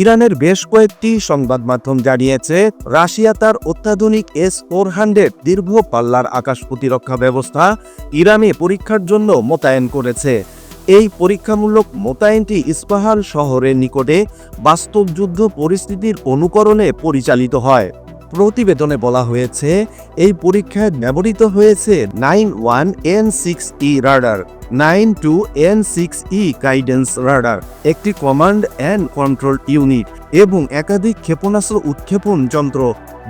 ইরানের বেশ কয়েকটি সংবাদ মাধ্যম জানিয়েছে, রাশিয়া তার অত্যাধুনিক এস ফোর হান্ড্রেড দীর্ঘ পাল্লার আকাশ প্রতিরক্ষা ব্যবস্থা ইরানে পরীক্ষার জন্য মোতায়েন করেছে। এই পরীক্ষামূলক মোতায়েনটি ইস্পাহান শহরের নিকটে বাস্তব যুদ্ধ পরিস্থিতির অনুকরণে পরিচালিত হয়। প্রতিবেদনে বলা হয়েছে, এই পরীক্ষায় ব্যবহৃত হয়েছে nine one N six E radar, nine two N six E guidance radar, একটি কমান্ড অ্যান্ড কন্ট্রোল ইউনিট এবং একাধিক ক্ষেপণাস্ত্র উৎক্ষেপণ যন্ত্র,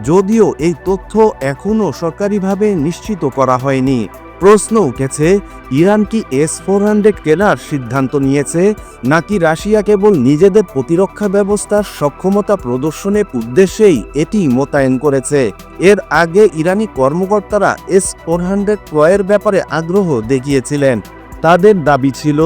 যদিও এই তথ্য এখনও সরকারিভাবে নিশ্চিত করা হয়নি। প্রশ্ন উঠেছে, ইরান কি এস ফোর হান্ড্রেড কেনার সিদ্ধান্ত নিয়েছে, নাকি রাশিয়া কেবল নিজেদের প্রতিরক্ষা ব্যবস্থার সক্ষমতা প্রদর্শনের উদ্দেশ্যেই এটি মোতায়েন করেছে? এর আগে ইরানি কর্মকর্তারা এস ফোর হান্ড্রেড ক্রয়ের ব্যাপারে আগ্রহ দেখিয়েছিলেন। তাদের দাবি ছিল,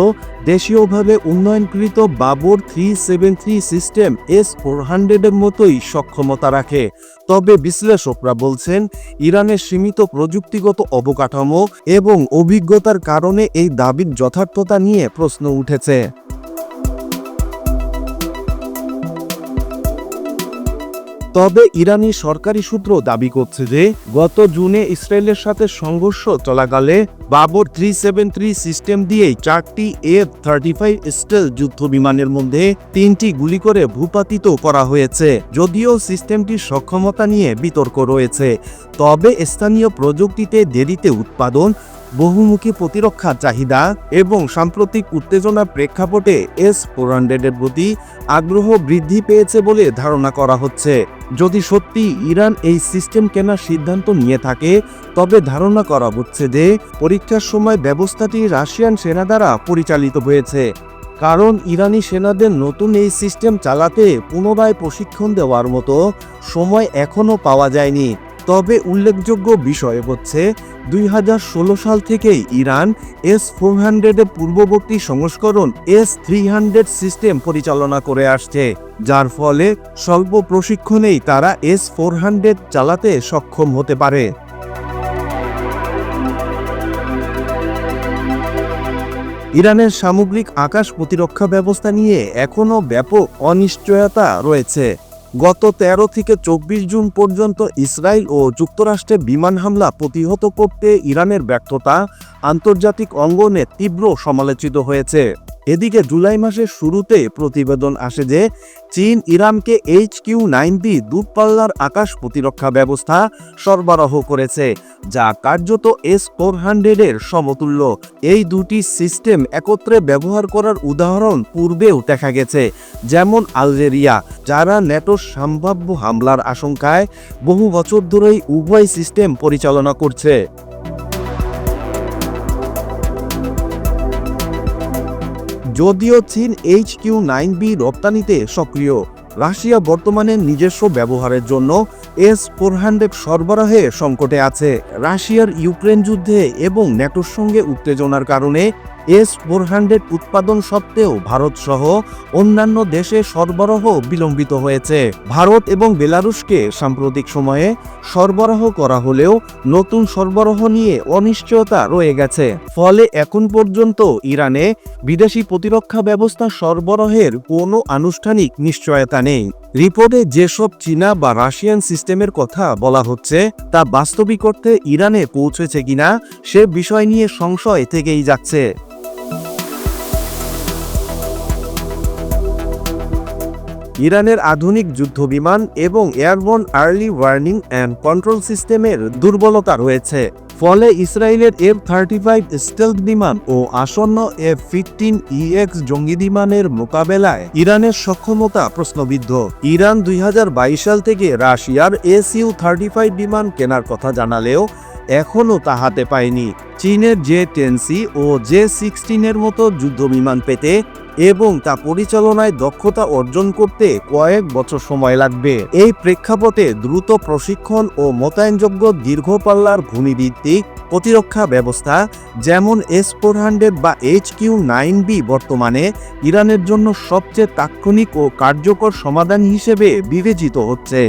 দেশীয়ভাবে উন্নয়নকৃত Babur three seven three system S four হান্ড্রেডের মতোই সক্ষমতা রাখে। তবে বিশ্লেষকরা বলছেন, ইরানের সীমিত প্রযুক্তিগত অবকাঠামো এবং অভিজ্ঞতার কারণে এই দাবির যথার্থতা নিয়ে প্রশ্ন উঠেছে। তবে ইরানি সরকারি সূত্র দাবি করছে যে গত জুনে ইসরায়েলের সাথে সংঘর্ষ চলাকালে Babur three seven three system দিয়েই চারটি এফ থার্টি ফাইভ স্টেল যুদ্ধ বিমানের মধ্যে তিনটি গুলি করে ভূপাতিত করা হয়েছে, যদিও সিস্টেমটির সক্ষমতা নিয়ে বিতর্ক রয়েছে। তবে স্থানীয় প্রযুক্তিতে দেরিতে উৎপাদন, বহুমুখী প্রতিরক্ষা চাহিদা এবং সাম্প্রতিক উত্তেজনার প্রেক্ষাপটে এস ফোর হান্ড্রেডের প্রতি আগ্রহ বৃদ্ধি পেয়েছে বলে ধারণা করা হচ্ছে। যদি সত্যি ইরান এই সিস্টেম কেনার সিদ্ধান্ত নিয়ে থাকে, তবে ধারণা করা হচ্ছে যে পরীক্ষার সময় ব্যবস্থাটি রাশিয়ান সেনা দ্বারা পরিচালিত হয়েছে। কারণ ইরানি সেনাদের নতুন এই সিস্টেম চালাতে পুনরায় প্রশিক্ষণ দেওয়ার মতো সময় এখনও পাওয়া যায়নি। তবে উল্লেখযোগ্য বিষয় হচ্ছে দুই হাজার ষোলো সাল থেকেই ইরান এস ফোর হান্ড্রেডের পূর্ববর্তী সংস্করণ এস থ্রি হান্ড্রেড সিস্টেম পরিচালনা করে আসছে, যার ফলে স্বল্প প্রশিক্ষণেই তারা এস ফোর হান্ড্রেড চালাতে সক্ষম হতে পারে। ইরানের সামগ্রিক আকাশ প্রতিরক্ষা ব্যবস্থা নিয়ে এখনও ব্যাপক অনিশ্চয়তা রয়েছে। গত ১৩ থেকে চব্বিশ জুন পর্যন্ত ইসরায়েল ও যুক্তরাষ্ট্রে বিমান হামলা প্রতিহত করতে ইরানের ব্যর্থতা আন্তর্জাতিক অঙ্গনে তীব্র সমালোচিত হয়েছে। এদিকে জুলাই মাসের শুরুতে প্রতিবেদন আসে যে, চীন ইরানকে এইচ কিউ নাইন বি দূরপাল্লার আকাশ প্রতিরক্ষা ব্যবস্থা সরবরাহ করেছে, যা কার্যত এস ফোর হান্ড্রেডের সমতুল্য। এই দুটি সিস্টেম একত্রে ব্যবহার করার উদাহরণ পূর্বেও দেখা গেছে, যেমন আলজেরিয়া। যারা ন্যাটোর সম্ভাব্য হামলার আশঙ্কায় বহু বছর ধরেই উভয় সিস্টেম পরিচালনা করছে। যদিও চীন এইচ কিউ নাইন বি রপ্তানিতে সক্রিয়, রাশিয়া বর্তমানে নিজস্ব ব্যবহারের জন্য এস ফোর হান্ড্রেড সরবরাহে সংকটে আছে। রাশিয়ার ইউক্রেন যুদ্ধে এবং ন্যাটোর সঙ্গে উত্তেজনার কারণে এস ফোর হান্ড্রেড উৎপাদন সত্ত্বেও ভারত সহ অন্যান্য দেশে সরবরাহ বিলম্বিত হয়েছে। ভারত এবং বেলারুশকে সাম্প্রতিক সময়ে সরবরাহ করা হলেও নতুন সরবরাহ নিয়ে অনিশ্চয়তা রয়ে গেছে। ফলে এখন পর্যন্ত ইরানে বিদেশি প্রতিরক্ষা ব্যবস্থা সরবরাহের কোনো আনুষ্ঠানিক নিশ্চয়তা নেই। রিপোর্টে যেসব চীনা বা রাশিয়ান সিস্টেমের কথা বলা হচ্ছে, তা বাস্তবিক অর্থে ইরানে পৌঁছেছে কিনা সে বিষয় নিয়ে সংশয় থেকেই যাচ্ছে। ইরানের আধুনিক যুদ্ধবিমান এবং airborne early warning and control সিস্টেমের দুর্বলতা রয়েছে। ফলে ইসরায়েলের এফ থার্টি ফাইভ স্টেলথ বিমান ও আসন্ন এফ ফিফটিন ইএক্স জঙ্গি বিমানের মোকাবেলায় ইরানের সক্ষমতা প্রশ্নবিদ্ধ। ইরান দুই হাজার বাইশ সাল থেকে রাশিয়ার এস ইউ থার্টি ফাইভ বিমান কেনার কথা জানালেও এখনও তা হাতে পায়নি। চীনের জে টেন সি ও জে সিক্সটিনের মতো যুদ্ধবিমান পেতে এবং তা পরিচালনায় দক্ষতা অর্জন করতে কয়েক বছর সময় লাগবে। এই প্রেক্ষাপটে দ্রুত প্রশিক্ষণ ও মোতায়েনযোগ্য দীর্ঘপাল্লার ভূমিভিত্তিক প্রতিরক্ষা ব্যবস্থা, যেমন এস ফোর হান্ড্রেড বা এইচ কিউ নাইন বি বর্তমানে ইরানের জন্য সবচেয়ে তাৎক্ষণিক ও কার্যকর সমাধান হিসেবে বিবেচিত হচ্ছে।